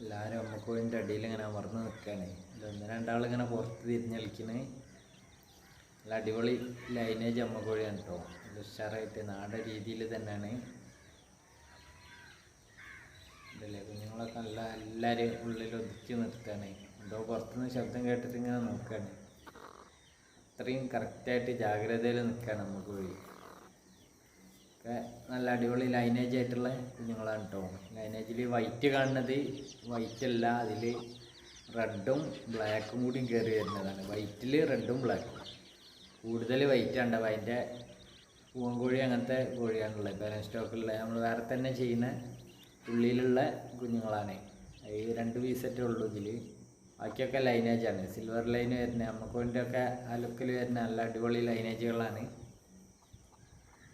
എല്ലാവരും അമ്മക്കോഴിന്റെ അടിയിൽ ഇങ്ങനെ അമർന്ന് നിൽക്കുകയാണ് ഒന്ന് രണ്ടാളിങ്ങനെ പുറത്ത് തിരിഞ്ഞ് കളിക്കണേ. നല്ല അടിപൊളി ലൈനേജ് അമ്മക്കോഴിയാണ് കേട്ടോ നല്ല ഉഷാറായിട്ട് നാടൻ രീതിയിൽ തന്നെയാണ്. ഇതല്ലേ കുഞ്ഞുങ്ങളൊക്കെ നല്ല എല്ലാവരും ഉള്ളിൽ ഒതുക്കി നിർത്തുകയാണ്. എന്തോ പുറത്തുനിന്ന് ശബ്ദം കേട്ടിട്ട് ഇങ്ങനെ നോക്കുകയാണ് അത്രയും കറക്റ്റായിട്ട് ജാഗ്രതയിൽ നിൽക്കുകയാണ് അമ്മക്കോഴി ഒക്കെ നല്ല അടിപൊളി ലൈനേജ് ആയിട്ടുള്ള കുഞ്ഞുങ്ങളാണ് കേട്ടോ ലൈനേജിൽ വൈറ്റ് കാണുന്നത് വൈറ്റ് അല്ല അതിൽ റെഡും ബ്ലാക്കും കൂടി കയറി വരുന്നതാണ്. വൈറ്റിൽ റെഡും ബ്ലാക്കും കൂടുതൽ വൈറ്റ് ഉണ്ടാവും അതിന്റെ പൂവൻകോഴി അങ്ങനത്തെ കോഴിയാണുള്ളത്. ബാലൻസ് സ്റ്റോക്കുള്ള നമ്മൾ വേറെ തന്നെ ചെയ്യുന്ന ഉള്ളിലുള്ള കുഞ്ഞുങ്ങളാണ്. ഈ രണ്ട് പീസറ്റേ ഉള്ളൂ ഇതിൽ ബാക്കിയൊക്കെ ലൈനേജാണ് സിൽവർ ലൈൻ വരുന്ന അമ്മക്കോന്റെ ഒക്കെ ആ ലുക്കിൽ വരുന്ന നല്ല അടിപൊളി ലൈനേജുകളാണ്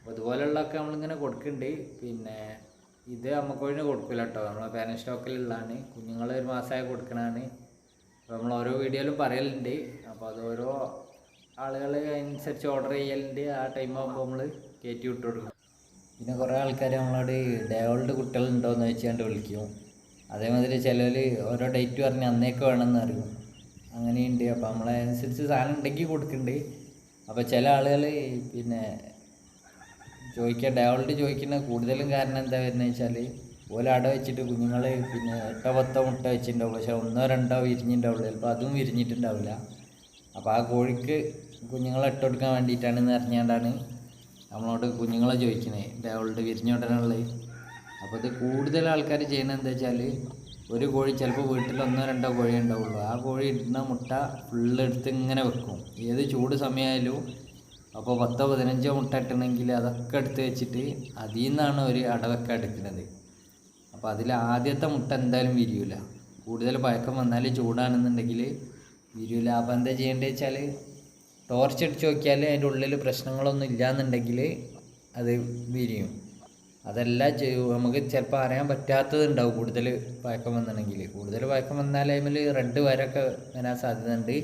അപ്പോൾ ഇതുപോലുള്ളതൊക്കെ നമ്മളിങ്ങനെ കൊടുക്കുന്നുണ്ട് പിന്നെ ഇത് അമ്മക്കോഴിന് കൊടുക്കില്ല കേട്ടോ നമ്മളെ പാരൻ സ്റ്റോക്കിലുള്ളതാണ് കുഞ്ഞുങ്ങൾ ഒരു മാസമായി കൊടുക്കണതാണ്. അപ്പോൾ നമ്മൾ ഓരോ വീഡിയോയിലും പറയലുണ്ട്. അപ്പോൾ അത് ഓരോ ആളുകൾ അനുസരിച്ച് ഓർഡർ ചെയ്യലുണ്ട്. ആ ടൈം ആകുമ്പോൾ നമ്മൾ കയറ്റി വിട്ട് കൊടുക്കും. പിന്നെ കുറേ ആൾക്കാർ നമ്മളോട് ഡേവളുടെ കുട്ടികളുണ്ടോ എന്ന് വെച്ചുകൊണ്ട് വിളിക്കും. അതേമാതിരി ചിലർ ഓരോ ഡേറ്റ് പറഞ്ഞ് അന്നേക്ക് വേണമെന്ന് അറിയും അങ്ങനെയുണ്ട്. അപ്പോൾ നമ്മളതനുസരിച്ച് സാധനം ഉണ്ടെങ്കിൽ കൊടുക്കുന്നുണ്ട് അപ്പോൾ ചില ആളുകൾ പിന്നെ ചോദിക്കുക ഡയോൾട്ട് ചോദിക്കുന്ന കൂടുതലും കാരണം എന്താ വരുന്നത് വെച്ചാൽ ഓല അട വെച്ചിട്ട് കുഞ്ഞുങ്ങൾ പിന്നെ എട്ടോ പത്തോ മുട്ട വെച്ചിട്ടുണ്ടാവും പക്ഷേ ഒന്നോ രണ്ടോ വിരിഞ്ഞിട്ടുണ്ടാവുള്ളൂ. ചിലപ്പോൾ അതും വിരിഞ്ഞിട്ടുണ്ടാവില്ല. അപ്പോൾ ആ കോഴിക്ക് കുഞ്ഞുങ്ങളെ ഇട്ട് ഇട്ടുകൊടുക്കാൻ വേണ്ടിയിട്ടാണെന്ന് അറിഞ്ഞാണ്ടാണ് നമ്മളോട് കുഞ്ഞുങ്ങളെ ചോദിക്കുന്നത്. ഡയോൾട്ട് വിരിഞ്ഞോടനുള്ളത് അപ്പോൾ ഇത് കൂടുതൽ ആൾക്കാർ ചെയ്യുന്നത് എന്താ വെച്ചാൽ ഒരു കോഴി ചിലപ്പോൾ വീട്ടിൽ ഒന്നോ രണ്ടോ കോഴി ഉണ്ടാവുള്ളൂ. ആ കോഴി ഇടുന്ന മുട്ട ഫുള്ള് എടുത്ത് ഇങ്ങനെ വെക്കും. ഏത് ചൂട് സമയമായാലും അപ്പോൾ പത്തോ പതിനഞ്ചോ മുട്ട ഇട്ടണമെങ്കിൽ അതൊക്കെ എടുത്ത് വെച്ചിട്ട് അതിൽ നിന്നാണ് ഒരു അടവൊക്കെ എടുക്കുന്നത്. അപ്പോൾ അതിൽ ആദ്യത്തെ മുട്ട എന്തായാലും വിരിയൂല. കൂടുതൽ പഴക്കം വന്നാൽ ചൂടാണെന്നുണ്ടെങ്കിൽ വിരിയൂല. അപ്പോൾ എന്താ ചെയ്യേണ്ടത് വെച്ചാൽ ടോർച്ച് അടിച്ച് നോക്കിയാൽ അതിന്റെ ഉള്ളിൽ പ്രശ്നങ്ങളൊന്നും ഇല്ലയെന്നുണ്ടെങ്കിൽ അത് വിരിയും. അതല്ല നമുക്ക് ചിലപ്പോൾ അറിയാൻ പറ്റാത്തത് ഉണ്ടാവും കൂടുതൽ പഴക്കം വന്നിട്ടുണ്ടെങ്കിൽ. കൂടുതൽ പഴക്കം വന്നാൽ അതിൽ റെഡ് വരൊക്കെ വരാൻ സാധ്യതയുണ്ട്.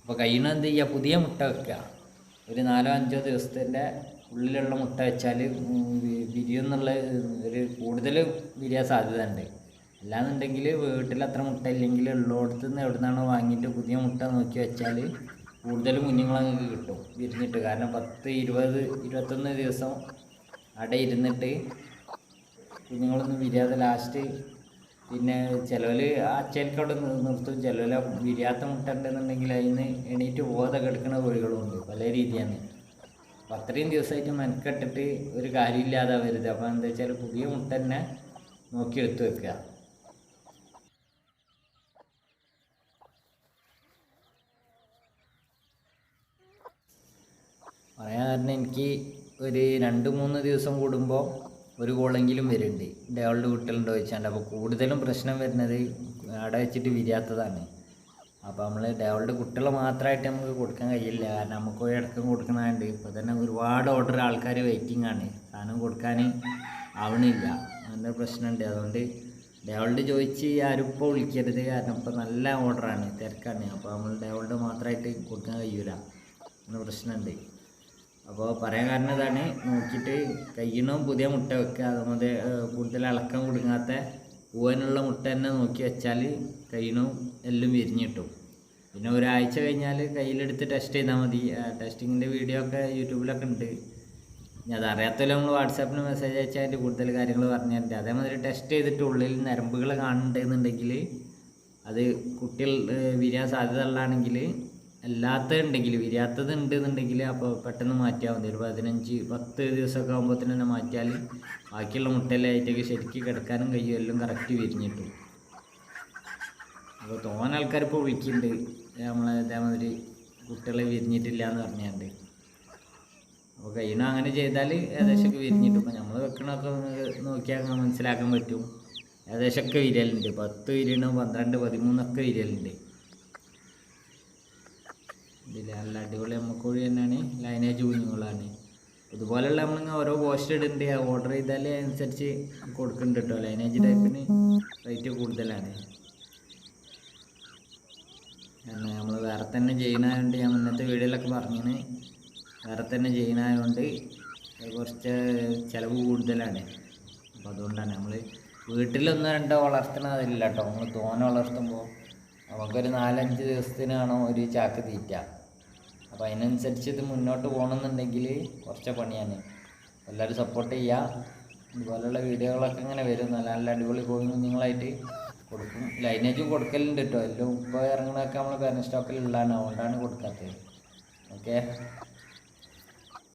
അപ്പോൾ കഴിയണം എന്ത് ചെയ്യുക? പുതിയ മുട്ട വെക്കുക. ഒരു നാലോ അഞ്ചോ ദിവസത്തിന്റെ ഉള്ളിലുള്ള മുട്ട വെച്ചാൽ വിരിയെന്നുള്ള ഒരു കൂടുതൽ വിരിയാൻ സാധ്യത ഉണ്ട് അല്ലാന്നുണ്ടെങ്കിൽ വീട്ടിൽ അത്ര മുട്ട ഇല്ലെങ്കിൽ ഉള്ളിടത്ത് നിന്ന് എവിടെ നിന്നാണോ വാങ്ങിയിട്ട് പുതിയ മുട്ട നോക്കി വെച്ചാൽ കൂടുതൽ കുഞ്ഞുങ്ങളങ്ങ് കിട്ടും വിരിഞ്ഞിട്ട്. കാരണം പത്ത് ഇരുപത് ഇരുപത്തൊന്ന് ദിവസം അവിടെ ഇരുന്നിട്ട് കുഞ്ഞുങ്ങളൊന്നും വിരിയാതെ ലാസ്റ്റ് പിന്നെ ചിലവർ അച്ചേൽക്കവിടെ നിർത്തും. ചിലവർ വിരിയാത്ത മുട്ട ഉണ്ടെന്നുണ്ടെങ്കിൽ അതിൽ നിന്ന് എണീറ്റ് പോകാതെ കിടക്കുന്ന കോഴികളുണ്ട് പല രീതിയാണ്. അപ്പം അത്രയും ദിവസമായിട്ട് മെനക്കെട്ടിട്ട് ഒരു കാര്യമില്ലാതെ വരുത് അപ്പോൾ എന്താ വെച്ചാൽ പുതിയ മുട്ട തന്നെ നോക്കിയെടുത്ത് വെക്കുക. പറയാൻ കാരണം എനിക്ക് ഒരു രണ്ട് മൂന്ന് ദിവസം കൂടുമ്പോൾ ഒരു ഗോളെങ്കിലും വരുന്നുണ്ട്. ഡേവളുടെ കുട്ടികളുണ്ടോ വെച്ചാണ്ട് അപ്പോൾ കൂടുതലും പ്രശ്നം വരുന്നത് അവിടെ വെച്ചിട്ട് വിരിയാത്തതാണ്. അപ്പോൾ നമ്മൾ ഡേവളുടെ കുട്ടികൾ മാത്രമായിട്ട് നമുക്ക് കൊടുക്കാൻ കഴിയില്ല. കാരണം നമുക്ക് ഇടക്കം കൊടുക്കണതുണ്ട് ഇപ്പോൾ തന്നെ ഒരുപാട് ഓർഡർ ആൾക്കാർ വെയിറ്റിംഗ് ആണ്. സാധനം കൊടുക്കാൻ ആവണില്ല. അങ്ങനെ പ്രശ്നമുണ്ട്. അതുകൊണ്ട് ഡേവളുടെ ചോദിച്ച് ആരും ഇപ്പോൾ വിളിക്കരുത്. കാരണം ഇപ്പോൾ നല്ല ഓർഡറാണ് തിരക്കാണ്. അപ്പോൾ നമ്മൾ ഡേവളുടെ മാത്രമായിട്ട് കൊടുക്കാൻ കഴിയൂല. അങ്ങനെ പ്രശ്നമുണ്ട്. അപ്പോൾ പറയാൻ കാരണം ഇതാണ്. നോക്കിയിട്ട് കയ്യണവും പുതിയ മുട്ട വെക്കുക അതുപോലെ കൂടുതൽ ഇളക്കം കൊടുങ്ങാത്ത പൂവനുള്ള മുട്ട തന്നെ നോക്കി വെച്ചാൽ കയ്യണവും എല്ലാം വിരിഞ്ഞ് കിട്ടും. പിന്നെ ഒരാഴ്ച കഴിഞ്ഞാൽ കയ്യിലെടുത്ത് ടെസ്റ്റ് ചെയ്താൽ മതി. ടെസ്റ്റിങ്ങിന്റെ വീഡിയോ ഒക്കെ യൂട്യൂബിലൊക്കെ ഉണ്ട്. ഞാൻ അതറിയാത്തല്ലോ നമ്മൾ വാട്സാപ്പിൽ മെസ്സേജ് അയച്ചാൽ അതിന്റെ കൂടുതൽ കാര്യങ്ങൾ പറഞ്ഞു തരണ്ട്. അതേമാതിരി ടെസ്റ്റ് ചെയ്തിട്ട് ഉള്ളിൽ നരമ്പുകൾ കാണുന്നുണ്ടെന്നുണ്ടെങ്കിൽ അത് കുട്ടികൾ വിരിയാൻ സാധ്യത ഉള്ളതാണെങ്കിൽ അല്ലാത്തത് ഉണ്ടെങ്കിൽ വിരിയാത്തത് ഉണ്ട് എന്നുണ്ടെങ്കിൽ അപ്പോൾ പെട്ടെന്ന് മാറ്റിയാൽ മതി. ഒരു പതിനഞ്ച് പത്ത് ദിവസമൊക്കെ ആകുമ്പോഴത്തേന് തന്നെ മാറ്റിയാൽ ബാക്കിയുള്ള മുട്ടയിലായിട്ടൊക്കെ ശരിക്കും കിടക്കാനും കഴിയും. എല്ലാം കറക്റ്റ് വിരിഞ്ഞിട്ടും അപ്പോൾ തോന ആൾക്കാർ ഇപ്പോൾ വിളിക്കുന്നുണ്ട്. നമ്മളെ ഇതേമാതിരി കുട്ടികളെ വിരിഞ്ഞിട്ടില്ല എന്ന് പറഞ്ഞുകൊണ്ട്. അപ്പോൾ കഴിയണ അങ്ങനെ ചെയ്താൽ ഏകദേശമൊക്കെ വിരിഞ്ഞിട്ട് ഇപ്പോൾ നമ്മൾ വെക്കണമൊക്കെ നോക്കിയാൽ മനസ്സിലാക്കാൻ പറ്റും. ഏകദേശമൊക്കെ വിരലുണ്ട്. പത്ത് വിരിയണം പന്ത്രണ്ട് പതിമൂന്നൊക്കെ വിരലുണ്ട്. ഇതിൽ നല്ല അടിപൊളി അമ്മക്കോഴി തന്നെയാണ്. ലൈനേജ് കുഞ്ഞുങ്ങളാണ് ഇതുപോലെയുള്ള നമ്മളിങ്ങനെ ഓരോ പോസ്റ്റ് ഇടുന്നുണ്ട്. ഓർഡർ ചെയ്താൽ അനുസരിച്ച് കൊടുക്കുന്നുണ്ട് കേട്ടോ ലൈനേജ് ടൈപ്പിന് റേറ്റ് കൂടുതലാണ്. കാരണം നമ്മൾ വേറെ തന്നെ ചെയ്യുന്നതുകൊണ്ട് ഞാൻ ഇന്നത്തെ വീഡിയോയിലൊക്കെ പറഞ്ഞിന്. വേറെ തന്നെ ചെയ്യുന്നതുകൊണ്ട് കുറച്ച് ചിലവ് കൂടുതലാണ്. അപ്പോൾ അതുകൊണ്ടാണ് നമ്മൾ വീട്ടിലൊന്നോ രണ്ടോ വളർത്തണതില്ല കേട്ടോ നമ്മൾ തോനെ വളർത്തുമ്പോൾ നമുക്കൊരു നാലഞ്ച് ദിവസത്തിനാണോ ഒരു ചാക്ക് തീറ്റ. അപ്പോൾ അതിനനുസരിച്ച് ഇത് മുന്നോട്ട് പോകണമെന്നുണ്ടെങ്കിൽ കുറച്ച് പണിയാണ്. എല്ലാവരും സപ്പോർട്ട് ചെയ്യുക ഇതുപോലുള്ള വീഡിയോകളൊക്കെ ഇങ്ങനെ വരും. നല്ല നല്ല അടിപൊളി കോഴി കുഞ്ഞുങ്ങളായിട്ട് കൊടുക്കും. ലൈനേജ് കൊടുക്കലുണ്ട് കേട്ടോ എല്ലാം ഇപ്പോൾ ഇറങ്ങണതൊക്കെ നമ്മൾ പാരൻ സ്റ്റോക്കിലുള്ളതാണ് അതുകൊണ്ടാണ് കൊടുക്കാത്തത്. ഓക്കെ